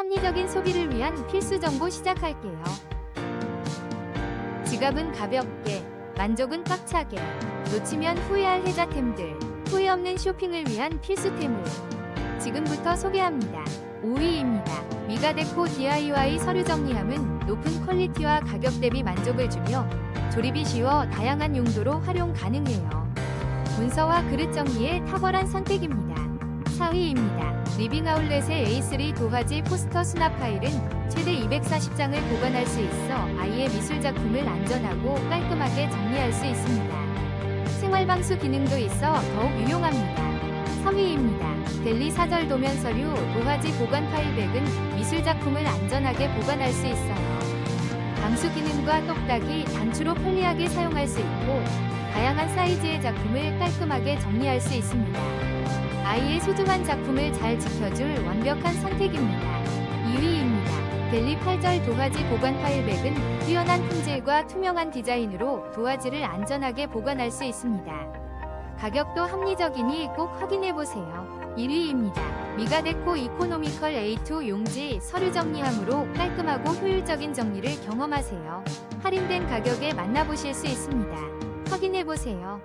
합리적인 소비를 위한 필수 정보 시작할게요. 지갑은 가볍게, 만족은 꽉차게, 놓치면 후회할 혜자템들, 후회 없는 쇼핑을 위한 필수템을 지금부터 소개합니다. 5위입니다. 미가데코 DIY 서류 정리함은 높은 퀄리티와 가격 대비 만족을 주며 조립이 쉬워 다양한 용도로 활용 가능해요. 문서와 그릇 정리에 탁월한 선택입니다. 4위입니다. 리빙 아울렛의 A3 도화지 포스터 수납 파일은 최대 240장을 보관할 수 있어 아이의 미술 작품을 안전하고 깔끔하게 정리할 수 있습니다. 생활방수 기능도 있어 더욱 유용합니다. 3위입니다. 델리 사절 도면 서류 도화지 보관 파일백은 미술 작품을 안전하게 보관할 수 있어요. 방수 기능과 똑딱이 단추로 편리하게 사용할 수 있고 다양한 사이즈의 작품을 깔끔하게 정리할 수 있습니다. 아이의 소중한 작품을 잘 지켜줄 완벽한 선택입니다. 2위입니다. 델리 8절 도화지 보관 파일백은 뛰어난 품질과 투명한 디자인으로 도화지를 안전하게 보관할 수 있습니다. 가격도 합리적이니 꼭 확인해보세요. 1위입니다. 미가데코 이코노미컬 A2 용지 서류 정리함으로 깔끔하고 효율적인 정리를 경험하세요. 할인된 가격에 만나보실 수 있습니다. 확인해보세요.